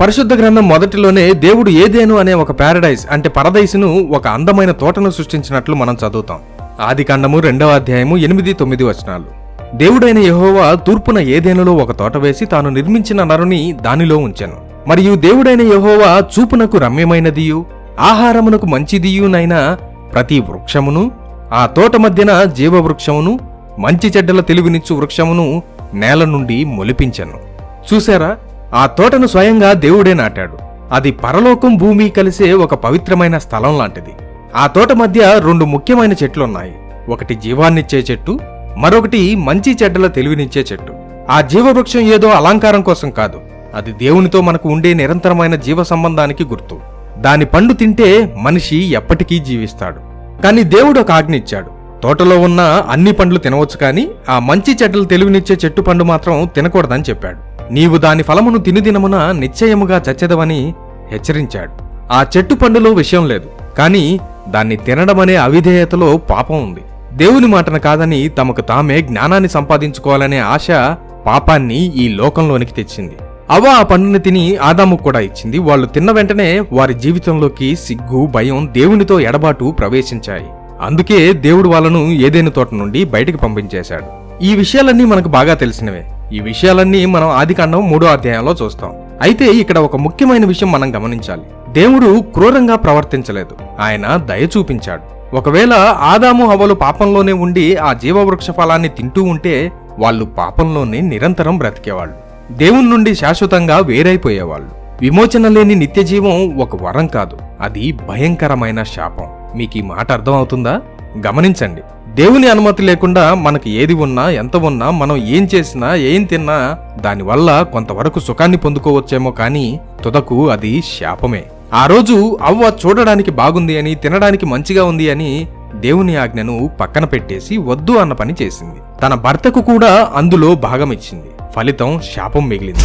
పరిశుద్ధ గ్రంథం మొదటిలోనే దేవుడు ఏదేను అనే ఒక పారడైజ్ అంటే పరదైసును ఒక అందమైన తోటను సృష్టించినట్లు మనం చదువుతాం. ఆది కాండము రెండవ అధ్యాయము ఎనిమిది తొమ్మిది వచనాలు. దేవుడైన యహోవా తూర్పున ఏదేనులో ఒక తోట వేసి తాను నిర్మించిన నరుని దానిలో ఉంచాను. మరియు దేవుడైన యహోవా చూపునకు రమ్యమైనదియు ఆహారమునకు మంచిదియునైన ప్రతి వృక్షమును ఆ తోట మధ్యన జీవవృక్షమును మంచి చెడ్డల తెలివినిచ్చు వృక్షమును నేల నుండి మొలిపించను. చూశారా? ఆ తోటను స్వయంగా దేవుడే నాటాడు. అది పరలోకం భూమి కలిసే ఒక పవిత్రమైన స్థలం లాంటిది. ఆ తోట మధ్య రెండు ముఖ్యమైన చెట్లున్నాయి. ఒకటి జీవాన్నిచ్చే చెట్టు మరొకటి మంచి చెడ్డల తెలివినిచ్చే చెట్టు. ఆ జీవవృక్షం ఏదో అలంకారం కోసం కాదు. అది దేవునితో మనకు ఉండే నిరంతరమైన జీవ సంబంధానికి గుర్తు. దాని పండు తింటే మనిషి ఎప్పటికీ జీవిస్తాడు. కానీ దేవుడు ఒక ఆజ్ఞ ఇచ్చాడు. తోటలో ఉన్న అన్ని పండ్లు తినవచ్చు కానీ ఆ మంచి చెడ్డలు తెలివినిచ్చే చెట్టు పండు మాత్రం తినకూడదని చెప్పాడు. నీవు దాని ఫలమును తినుదినమున నిశ్చయముగా చచ్చెదవని హెచ్చరించాడు. ఆ చెట్టు పండులో విషయం లేదు కానీ దాన్ని తినడమనే అవిధేయతలో పాపం ఉంది. దేవుని మాటను కాదని తమకు తామే జ్ఞానాన్ని సంపాదించుకోవాలనే ఆశ పాపాన్ని ఈ లోకంలోనికి తెచ్చింది. అవ ఆ పండుని తిని ఆదాము కూడా ఇచ్చింది. వాళ్ళు తిన్న వెంటనే వారి జీవితంలోకి సిగ్గు భయం దేవునితో ఎడబాటు ప్రవేశించాయి. అందుకే దేవుడు వాళ్ళను ఏదేని తోట నుండి బయటకు పంపించేశాడు. ఈ విషయాలన్నీ మనకు బాగా తెలిసినవే. ఈ విషయాలన్నీ మనం ఆదికాండం మూడో అధ్యాయంలో చూస్తాం. అయితే ఇక్కడ ఒక ముఖ్యమైన విషయం మనం గమనించాలి. దేవుడు క్రూరంగా ప్రవర్తించలేదు. ఆయన దయ చూపించాడు. ఒకవేళ ఆదాము హవలు పాపంలోనే ఉండి ఆ జీవవృక్ష ఫలాన్ని తింటూ ఉంటే వాళ్ళు పాపంలోనే నిరంతరం బ్రతికేవాళ్ళు. దేవుని నుండి శాశ్వతంగా వేరైపోయేవాళ్ళు. విమోచన లేని నిత్య జీవం ఒక వరం కాదు. అది భయంకరమైన శాపం. మీకు ఈ మాట అర్థమవుతుందా? గమనించండి. దేవుని అనుమతి లేకుండా మనకి ఏది ఉన్నా ఎంత ఉన్నా మనం ఏం చేసినా ఏం తిన్నా దానివల్ల కొంతవరకు సుఖాన్ని పొందుకోవచ్చేమో కానీ తుదకు అది శాపమే. ఆ రోజు అవ్వ చూడడానికి బాగుంది అని తినడానికి మంచిగా ఉంది అని దేవుని ఆజ్ఞను పక్కన పెట్టేసి వద్దు అన్న పని చేసింది. తన భర్తకు కూడా అందులో భాగం ఇచ్చింది. ఫలితం శాపం మిగిలింది.